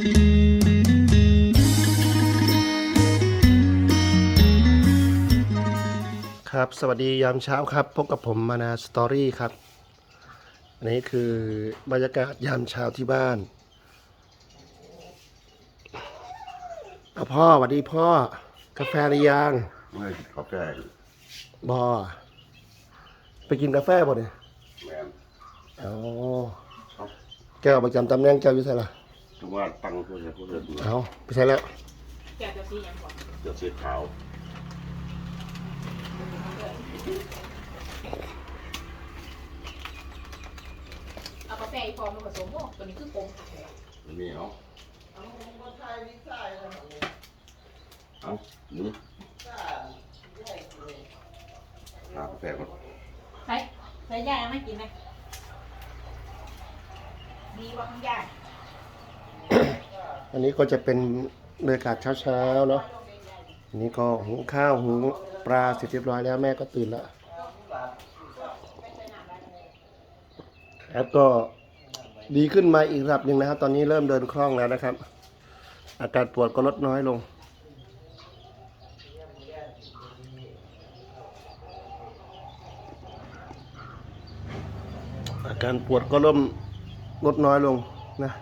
ครับ สวัสดียามเช้าครับ พบกับผมมานาสตอรี่ครับ อันนี้คือบรรยากาศยามเช้าที่บ้านเอาพ่อสวัสดีพ่อ กาแฟหรือยังไม่กาแฟบอไปกินกาแฟบ่เนี่ยแมนอ๋อแก้วประจำตำแหน่งแก้วอยู่ใส่ละ ทุกว่าตั้งเพื่อจะพูดเรื่องเอาไปใส่แล้วแกจะซียังก่อนเดี๋ยวเสียขาวเอากาแฟอีฟอร์มาผสมโอ้ตัวนี้คือโกงค่ะไม่มีเอาเอาหนี่หากาแฟก่อนใช้ใช้ยาไม่กินไหมดีกว่าข้างยา อันนี้ก็จะเป็นบรรยากาศเช้าๆเนาะอันนี้ก็หุงข้าวหุงปลาเสร็จเรียบร้อยแล้วแม่ก็ตื่นแล้วแอปก็ดีขึ้นมาอีกระดับหนึ่งนะครับ ตอนนี้เริ่มเดินคล่องแล้วนะครับ อาการปวดก็ลดน้อยลง อาการปวดก็เริ่มลดน้อยลงนะ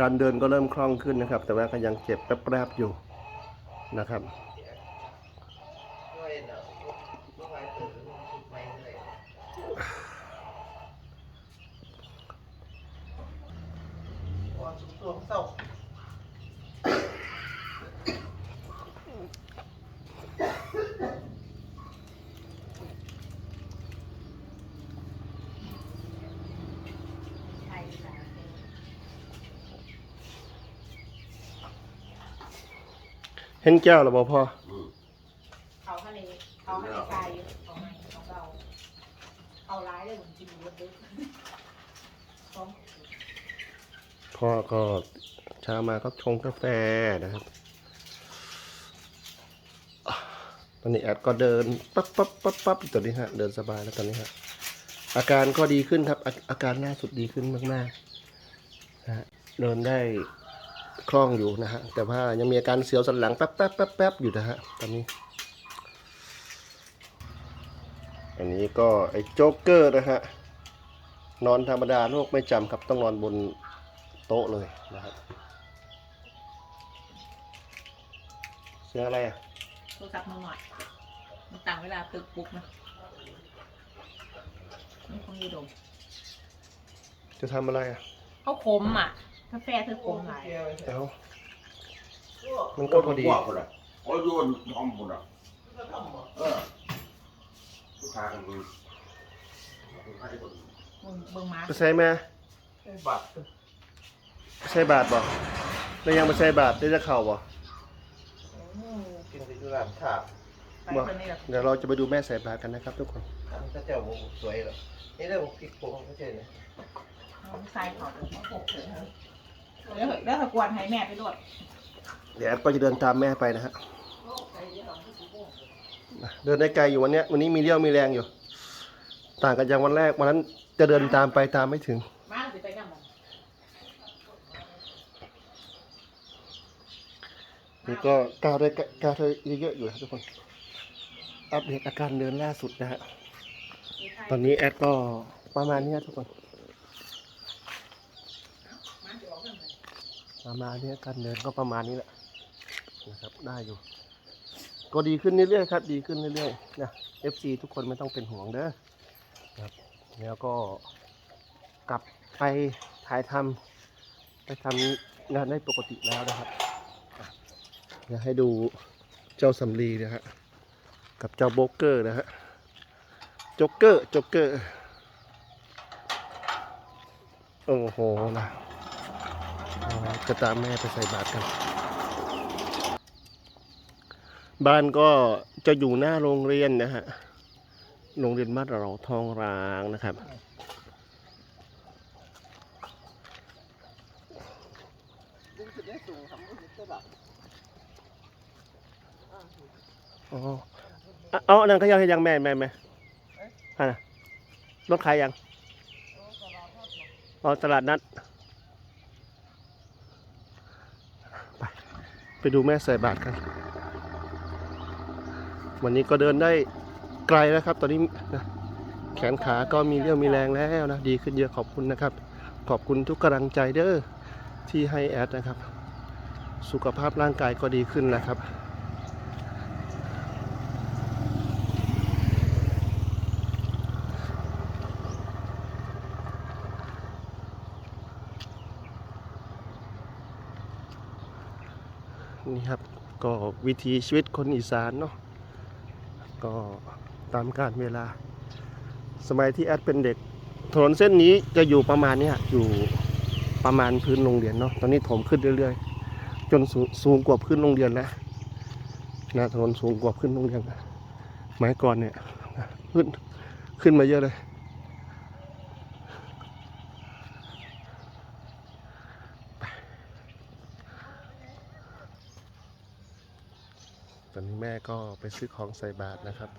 การเดินก็เริ่มคล่องขึ้นนะครับ แต่ว่าก็ยังเจ็บแป๊บๆอยู่นะครับให็นแก้วหรือเปล่าพ่ออืมเขาทะเลเขาทะเลทรายอยู่ของในของเราเอาร้ายเลยเหมือนกินรถดึกของพ่อก็เช้ามาก็ชงกาแฟนะครับ ตอนนี้แอดก็เดินปั๊บปั๊บปั๊บปั๊บอยู่ตอนนี้ฮะเดินสบายแล้วตอนนี้ฮะอาการก็ดีขึ้นครับอาอาการล่าสุดดีขึ้นมากๆนะฮะเดินได้ คล่องอยู่นะฮะ แต่ว่ายังมีอาการเสียวสันหลังแป๊บแป๊บแป๊บแป๊บอยู่นะฮะ ตอนนี้ อันนี้ก็ไอ้โจ๊กเกอร์นะฮะ นอนธรรมดาโรคไม่จำครับ ต้องนอนบนโต๊ะเลยนะครับเสียงอะไรอะ โทรศัพท์มือหน่อย มันต่างเวลาตึกปุ๊บนะนี่คงยีดมจะทำอะไรอะ เขาขมอะ กาแฟเธอขมหลายเอ้ามันก็พอดีว่าคนละโอ้ยโยนทอมคนละเออลูกค้ากันดูลูกค้าที่คนมึงเบิ่งมาไปใส่แม่บัตรไปใส่บาทบ่แล้วยังไปใส่บาทได้จะเข่าบ่กินไปดูร้านข้าวไปบ่คนนี้แบบเดี๋ยวเราจะไปดูแม่ใส่บาทกันนะครับทุกคนทำข้าวเจ้าบุกสวยหรอกนี่เรื่องพริกผงเขาเช่นเอาทรายเผาผมมาปกเถอะ แล้วแล้วถ้ากวนให้แม่ไปด้วยเดี๋ยวแอดก็จะเดินตามแม่ไปนะฮะเดินได้ไกลอยู่วันเนี้ยวันนี้มีเรี่ยวมีแรงอยู่ ต่างกันจากวันแรกวันนั้นจะเดินตามไปตามไม่ถึงมาสิไปนั่งมันนี่ก็ก้าวได้ก้าวได้เยอะๆอยู่ครับทุกคน อัปเดตอาการเดินล่าสุดนะฮะตอนนี้แอดก็ประมาณนี้ครับทุกคน มาสิออกเรื่องเลย ประมาณนี้การเดินก็ประมาณนี้แหละนะครับได้อยู่ ก็ดีขึ้นเรื่อยๆครับ ดีขึ้นเรื่อยๆนะ FC ทุกคนไม่ต้องเป็นห่วงเด้อครับ แล้วก็กลับไปถ่ายทำไปทำงานได้ปกติแล้วนะครับอะเดี๋ยวให้ดูเจ้าสำลีนะฮะกับเจ้าโบกเกอร์นะฮะจ็อกเกอร์จ็อกเกอร์ โอ้โหนะ จะตามแม่ไปใส่บาตรกัน บ้านก็จะอยู่หน้าโรงเรียนนะฮะ โรงเรียนบ้านเราทองรางนะครับ อ๋อเอาเอนนั้นเขยังยังแม่แม่แม่ฮะนะรถขายยัง อ๋อ ตลาดนัด ไปดูแม่ใส่บาตรกัน วันนี้ก็เดินได้ไกลแล้วครับ ตอนนี้นะแขนขาก็มีเรี่ยวมีแรงแล้วนะ ดีขึ้นเยอะขอบคุณนะครับ ขอบคุณทุกกำลังใจเด้อที่ให้แอดนะครับ สุขภาพร่างกายก็ดีขึ้นนะครับ นี่ครับ ก็วิถีชีวิตคนอีสานเนาะก็ตามการเวลา สมัยที่แอดเป็นเด็ก ถนนเส้นนี้จะอยู่ประมาณเนี้ยอยู่ประมาณพื้นโรงเรียนเนาะตอนนี้ถมขึ้นเรื่อยๆ จนสูงสูงกว่าพื้นโรงเรียนแล้วนะถนนสูงกว่าพื้นโรงเรียนแล้วไม้ก่อนเนี่ยขึ้นขึ้นมาเยอะเลย ตอนนี้แม่ ก็ไปซื้อของใส่บาตรนะครับ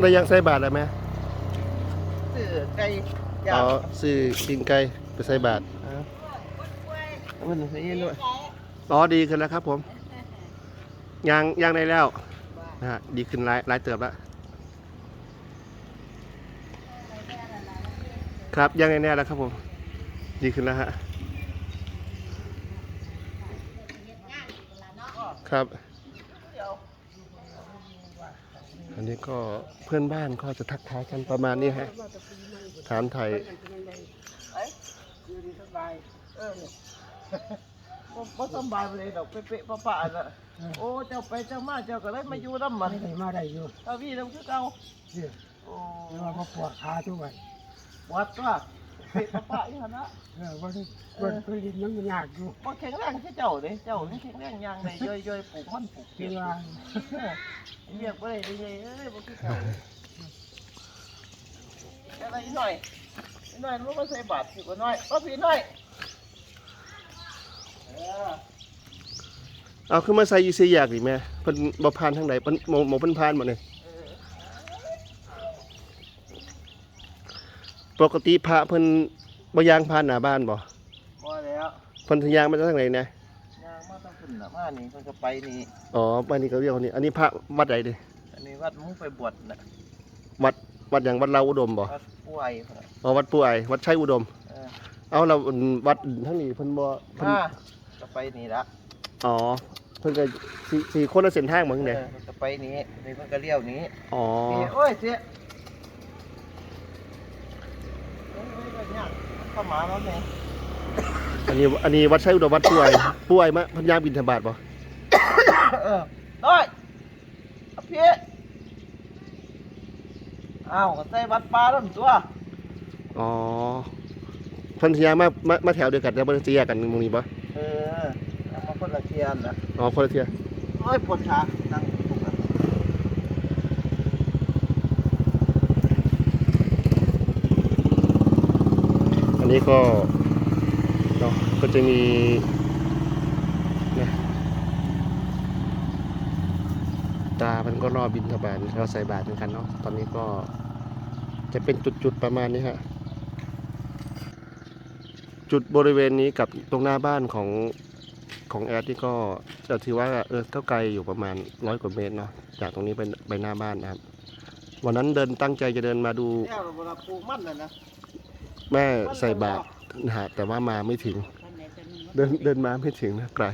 ได้ยังใส่บาตรแล้วไหมซื้อไก่ย่าอ๋องซื้อปิงไก่ไปใส่บาตรมันใส่ด้วยอ๋อดีขึ้นแล้วครับ ผมยางยางได้แล้วนะฮะดีขึ้นหลายหลายเติบแล้วครับยังแน่ๆแล้วครับผม ดีขึ้นแล้วฮะครับ อันนี้ก็เพื่อนบ้านก็จะทักทายกันประมาณนี้ฮะถามไทยอยู่ดีสบายเออเนี่ยบ่บ่สำบายไปเลยดอกเป๊ะๆป้าๆน่ะโอ้เจ้าไปเจ้ามาเจ้าก็เลยมาอยู่นำมันไม่ได้มาได้อยู่ถ้าพี่นำคือเก่าเนี่ยโอ้แต่ว่ามาปวดขาทุกวันวัดว่า เป๊ะป้าๆอีหั่นนะเออวันนี้วันคืนยังยากอยู่บ่แข็งแรงคือเจ้าเด้เจ้านี่แข็งแรงอย่างใดย่อยๆปลูกมันปลูกเกี่ยวว่าเรียกบ่ได้ได้เลยเอ้ยบ่คือเก่าอะไรอีหน่อยอีหน่อยรู้ว่าใส่บาตรสิบ่น้อยบ่พี่น้อย เออ เอาขึ้นมาใส่ยีเซีอยากดิแม่เพิ่นบ่ผ่านทางไหนเพิ่นหมอหมอเพิ่นผ่านหมดเลย ปกติพระเพิ่นบ่ยางผ่านหน้าบ้านบ่บ่แล้วเพิ่นทะยางมาจากทางไหนนะย่างมาต้องขึ้นน่ะมานี่เพิ่นก็ไปนี่อ๋อบ้านนี้ก็เรียกว่านี่อันนี้พระวัดใดดิอันนี้วัดมุงไปบวชน่ะวัดวัดหยังวัดเราอุดมบ่วัดป่วยพุ่นน่ะอ๋อวัดปู่ไอวัดชัยอุดม เออเอาเราวัดอื่นทั้งนี้เพิ่นบ่เพิ่นมาก็ไปนี่ละอ๋อเพิ่นก็สิสี่คนละเส้นทางเหมือนกันเอเด้อเพิ่นก็ไปนี่นี่เพิ่นก็เลี้ยวนี้อ๋อ นี่โอ้ยเสียโอ้ยโอ้ยก็ยากเข้ามาแล้วนี่อันนี้อันนี้วัดชัยอุดมวัดปู่ไอปู่ไอมาเพิ่นย่างบิณฑบาตบ่เออน้อยเอาพี่อ้าวก็ใส่วัดป่าแล้วนี่ตัวอ๋อเพิ่นทะยางมามามาแถวเดียวกันแต่บ่ได้สิแยกกันหมื้องนี้บ่เออเอามาคนละเทียนนะอ๋อคนละเที่ยโอ้ยปวดขานั่งปวดขา อั นนี้ก็เนาะก็จะมีนะตามันก็รอบินทบาทเราใส่บาตรเหมือนกันเนาะตอนนี้ก็จะเป็นจุดๆประมาณนี้ฮะจุดบริเวณนี้กับตรงหน้าบ้านของของแอดนี่ก็จะถือว่าเออก็ไกลอยู่ประมาณร้อยกว่าเมตรเนาะจากตรงนี้ไปไปหน้าบ้านนะครับ วันนั้นเดินตั้งใจจะเดินมาดู แม่ใส่บาตรนะฮะแต่ว่ามาไม่ถึง เดินเดินมาไม่ถึงนะไกล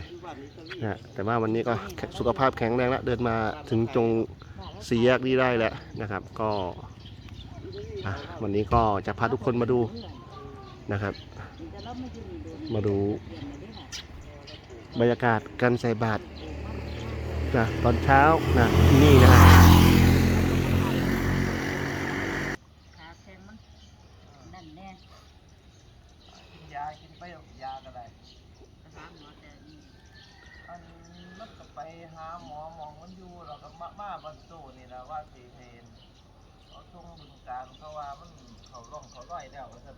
นะแต่ว่าวันนี้ก็สุขภาพแข็งแรงแล้วเดินมาถึงตรงสี่แยกนี้ได้แล้วนะครับ ก็วันนี้ก็จะพาทุกคนมาดูนะครับ มาดูบรรยากาศการใส่บาตรนะตอนเช้านะที่นี่นะฮะขาแข็งมันนั่นแน่ กินยากินไปยาก็ได้ ถามหมอแต่นี่ อันมันก็ไปหาหมอหมองมันอยู่เราก็มามาบรรจุ นี่นะว่าสีเทนเขาช่วงบึงการเพราะว่ามันเขาร่องเขาร้อยแล้วว่าซั่น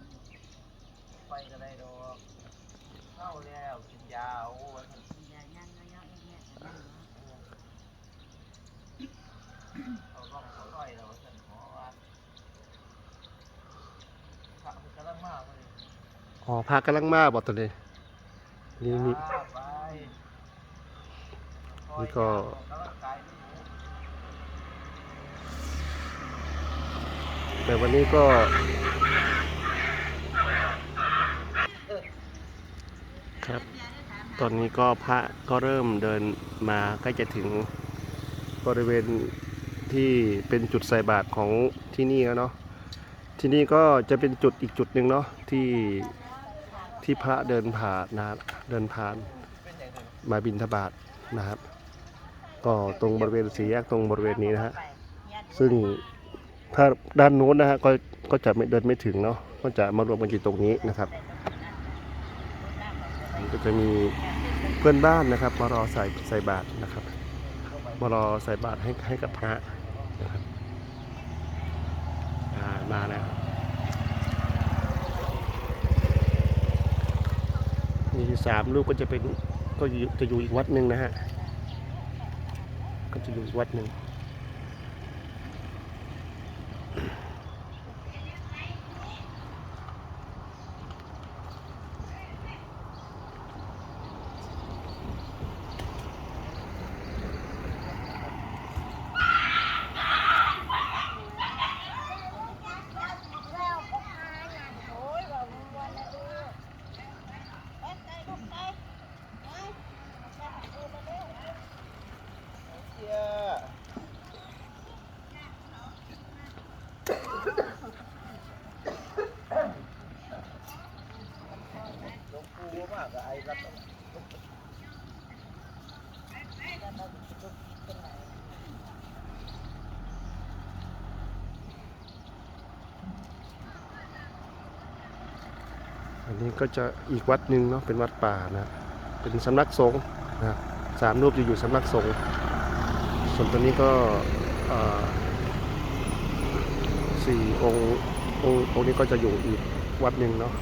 ไปก็ได้ดอกเข้าแล้วกินยาโอ้ว่าซั่นกินยาย่างย่างอย่างเงี้ยนั่นเนาะเขาร่องเขาร้อยแล้วว่าซั่นหมอว่าพระมันกำลังมาเลยอ๋อพากำลังมาบอกตัวเลยนี่นี่ยาไปนี่ก็ กำลังกายอยู่ แต่วันนี้ก็ ครับ ตอนนี้ก็พระก็เริ่มเดินมาใกล้จะถึงบริเวณที่เป็นจุดใส่บาตรของที่นี่แล้วเนาะที่นี่ก็จะเป็นจุดอีกจุดหนึ่งเนาะที่ที่พระเดินผ่านนะเดินผ่านมาบินทบาทนะครับ ก็ตรงบริเวณสี่แยกตรงบริเวณนี้นะฮะซึ่ง ถ้าด้านโน้นนะฮะก็ก็จะไม่เดินไม่ถึงเนาะก็จะมารวมกันอยู่ตรงนี้นะครับก็จะมีเพื่อนบ้านนะครับ มารอใส่ใส่บาตรนะครับ มารอใส่บาตรให้ให้กับพระนะครับอ่ามาแล้วมีสามลูกก็จะเป็นก็จะอยู่อีกวัดหนึ่งนะฮะก็จะอยู่อีกวัดหนึ่ง เชี่ยหลวงปู่มากกับไอ้รับ อันนี้ก็จะอีกวัดหนึ่งเนาะเป็นวัดป่านะเป็นสำนักสงฆ์นะสามรูปจะอยู่สำนักสงฆ์ส่วนตัวนี้ก็สี่องค์องค์นี้ก็จะอยู่อีกวัดหนึ่งเนาะ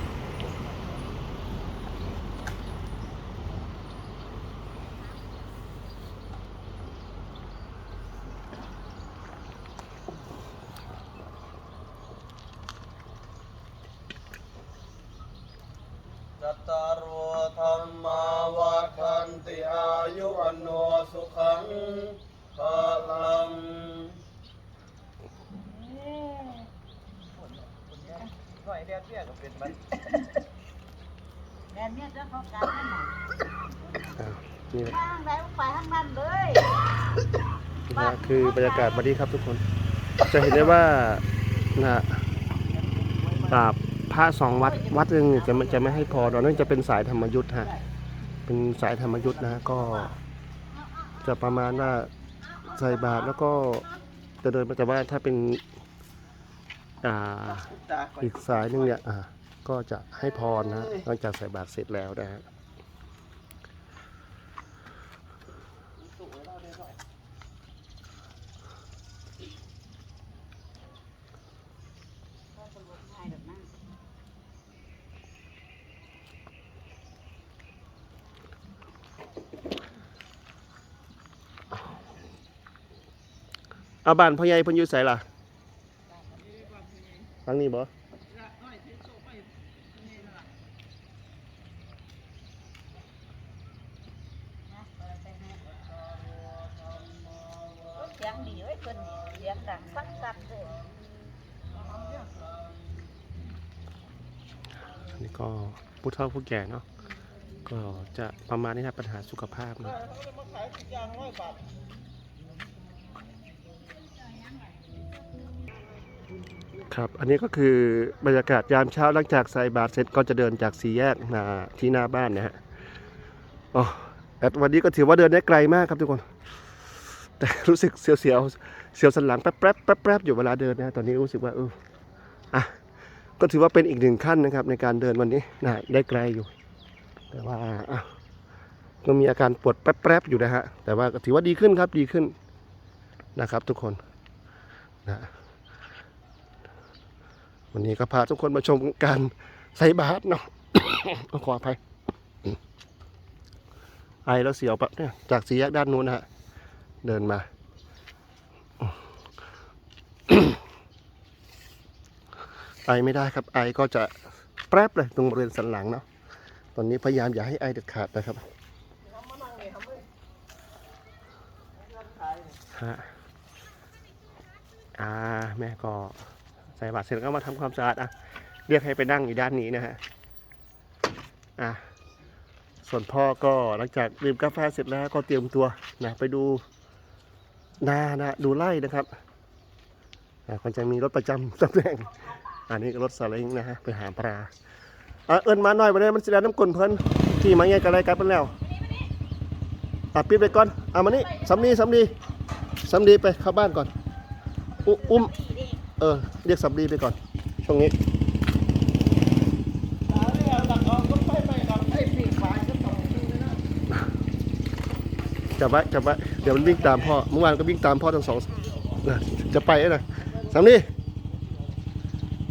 สัตตารโอธรรมาวัฏันติอายุวันโนสุขังภาลังหน่อยเดียวเดียวก็เป็นมันแม่เนี่ยจะเขาการนั่นน่ะอ่านี่แหละทางไหนไปทางนั้นเลยนะฮะคือบรรยากาศวันนี้ครับทุกคน จะเห็นได้ว่านะฮะอ่า พระสองวัดวัดหนึ่งจะไม่จะไม่ให้พอตอนนั้นจะเป็นสายธรรมยุทธ์ฮะเป็นสายธรรมยุทธ์นะฮะก็จะประมาณว่าใส่บาตรแล้วก็จะเดินมาแต่ว่าถ้าเป็นอ่าอีกสายหนึงเนี่ยอ่าก็จะให้พรนะหลังจากใส่บาตรเสร็จแล้วนะฮะ เอาบ้านพ่อใหญ่เพิ่นอยู่ไสล่ะฟังนี่บ่เสียงดีเว้ยเพิ่นนี่เสียงดังฟังชัดเลยอันนี่ก็ผู้เฒ่าผู้แก่เนาะก็จะประมาณนี้ครับปัญหาสุขภาพเนอะ ครับ อันนี้ก็คือบรรยากาศยามเช้าหลังจากใส่บาตรเสร็จก็จะเดินจากสี่แยกมาที่หน้าบ้านนะฮะอ๋อแต่วันนี้ก็ถือว่าเดินได้ไกลมากครับทุกคน แต่รู้สึกเสียวเสียวๆเสียวสันหลังแป๊บแป๊บแป๊บแป๊บอยู่เวลาเดินนะตอนนี้รู้สึกว่าเอออะก็ถือว่าเป็นอีกหนึ่งขั้นนะครับ ในการเดินวันนี้นะได้ไกลอยู่ แต่ว่าอะก็มีอาการปวดแป๊บแป๊บอยู่นะฮะแต่ว่าถือว่าดีขึ้นครับดีขึ้นนะครับ ทุกคนนะ วันนี้ก็พาทุกคนมาชมการใส่บาตรเนาะขออภัยไอแล้วเสียวปะเนี่ยจากสีแยกด้านนู้นนะฮะ เดินมา ไอไม่ได้ครับ ไอก็จะแป๊บเลยตรงบริเวณสันหลังเนาะตอนนี้พยายามอย่าให้ไอเด็ดขาดนะครับฮะอ่า แม่ก็ ส่บาตรเสร็จก็มาทำความสะอาดอะเรียกให้ไปนั่งอยู่ด้านนี้นะฮะอะส่วนพ่อก็หลังจากดื่มกาแฟเสร็จแล้วก็เตรียมตัวนะไปดูนานะดูไร่นะครับอะมันจะมีรถประจำตำแหน่งอันนี้รถสาล้งนะฮะไปหาปลาอะเอิญมาหน่อยวันนี้มันสิได้น้ำกลนเพิ่นที่มาไงกันไรกันเป็นแล้วอะปิดไปก่อนเอามานี่สำนีสำนีสำนีไปเข้าบ้านก่อนอุอุ้ม เออ เรียกสำนีไปก่อน ช่วงนี้จับไว้จับไว้เดี๋ยวมันวิ่งตามพ่อ เมื่อวานก็วิ่งตามพ่อทั้งสองนะจะไปแล้วนะสำนี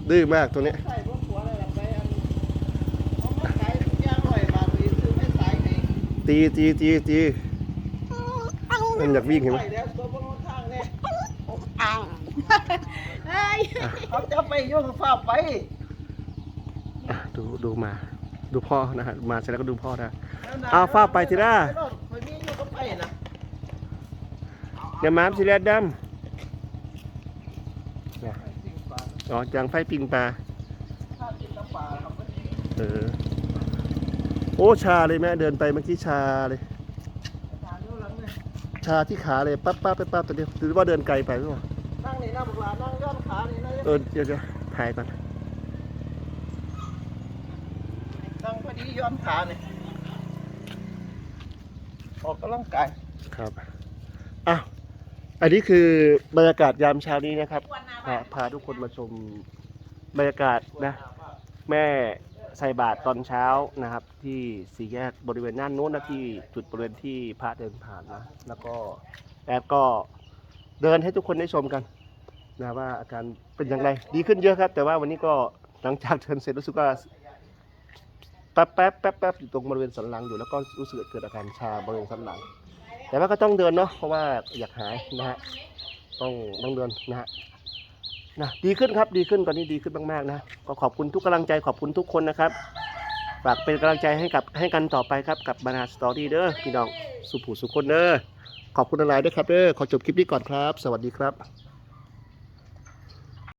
ดื้อมากตัวนี้ยใส่พวกหัวอะไรงนี้ตีตีตีตีมันอยากวิ่งเห็นไหม ยเฮ้ยเขาจะไปโยกฟ้าไปอะดูดูมา ดูพ่อนะฮะมาเสร็จแล้วก็ดูพ่อนะแล้วนะเอาฟ้าไปทีละไปมีโยกก็ไปนะเดี๋ยวม้ามสิแลดดำนะไอ้ปีกฝายอ๋อจางไฟปิงปลาถ้าติดน้ำปลาครับเออโอ้ชาเลยแม่เดินไปเมื่อกี้ชาเลยทางอยู่หลังเนี่ยชาที่ขาเลยปั๊บปั๊บปั๊บปั๊บตัวเดียวหรือว่าเดินไกลไปหรือเปล่า นั่งนี่นะบอกว่านั่งย้อนขานี่นะเออเดี๋ยวเดี๋ยวถ่ายก่อนนั่งพอดีย้อนขานี่ออกกำลังกายครับอ้าวอันนี้คือบรรยากาศยามเช้านี้นะครับวันหน้าพาบ้านพาทุกคนมาชมบรรยากาศนะแม่ใส่บาตรตอนเช้านะครับ ที่สี่แยกบริเวณด้านโน้นนะที่จุดบริเวณที่พระเดินผ่านนะแล้วก็แอดก็ เดินให้ทุกคนได้ชมกันนะว่าอาการเป็นอย่างไร ดีขึ้นเยอะครับ แต่ว่าวันนี้ก็หลังจากเดินเสร็จรู้สึกว่าแป๊บแป๊บแป๊บแป๊บอยู่ตรงบริเวณสันหลังอยู่แล้วก็รู้สึกเกิดอาการชาบริเวณสันหลัง แต่ว่าก็ต้องเดินเนาะเพราะว่าอยากหายนะฮะต้องต้องเดินนะฮะนะดีขึ้นครับดีขึ้นตอนนี้ดีขึ้นมากๆนะก็ขอบคุณทุกกำลังใจขอบคุณทุกคนนะครับฝากเป็นกำลังใจให้กับให้กันต่อไปครับกับบานาสตอรี่เด้อพี่น้องสุภูสุคนเด้อ ขอบคุณอะไรด้วยครับเด้อขอจบคลิปนี้ก่อนครับ สวัสดีครับ